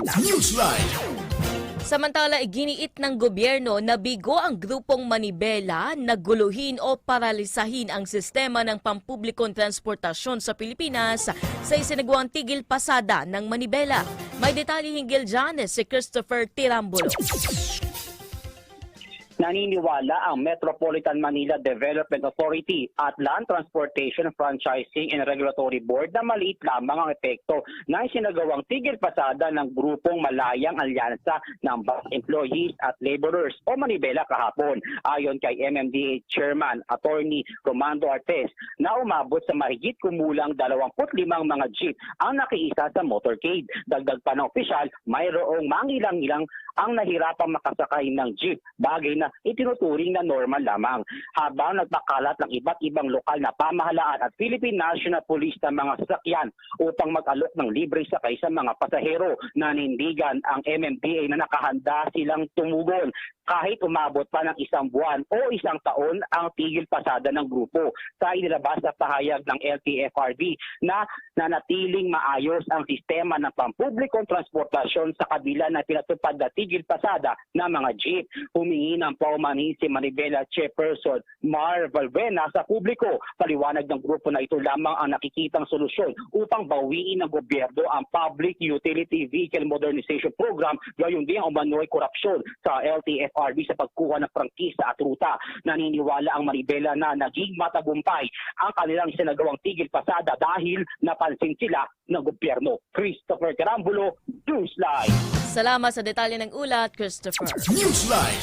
Newsline. Samantala, iginiit ng gobyerno na bigo ang grupong Manibela na guluhin o paralisahin ang sistema ng pampublikong transportasyon sa Pilipinas sa isinagawang tigil pasada ng Manibela. May detalye hinggil dyan si Christopher Tirambulo. Naniniwala ang Metropolitan Manila Development Authority at Land Transportation Franchising and Regulatory Board na maliit lamang ang epekto ng sinagawang tigil pasada ng grupong Malayang Alyansa ng Bus Employees at Laborers o Manibela kahapon. Ayon kay MMDA Chairman Attorney Romando Artes na umabot sa mahigit kumulang 25 mga jeep ang nakiisa sa motorcade. Dagdag pa ng opisyal, mayroong mangilang-ilang ang nahirapang makasakay ng jeep, bagay na itinuturing na normal lamang. Habang nagpakalat ng iba't ibang lokal na pamahalaan at Philippine National Police ng mga sasakyan upang mag-alok ng libre sakay sa mga pasahero, nanindigan ang MMDA na nakahanda silang tumugon kahit umabot pa ng isang buwan o isang taon ang tigil pasada ng grupo. Sa inilabas na pahayag ng LTFRB na nanatiling maayos ang sistema ng pampublikong transportasyon sa kabila na pinatupad na tigil pasada ng mga jeep. Humingi ng paumanhin si Manibela Chairperson Mar Valvena sa publiko. Paliwanag ng grupo na ito lamang ang nakikitang solusyon upang bawiin ng gobyerno ang Public Utility Vehicle Modernization Program gayon din ang umano'y korupsyon sa LTFRB sa pagkuha ng prangkisa at ruta. Naniniwala ang Manibela na naging matagumpay ang kanilang sinagawang tigil pasada dahil napansin sila ng gobyerno. Christopher Carambulo, Newsline. Salamat sa detalye ng ulat, Christopher. Newsline.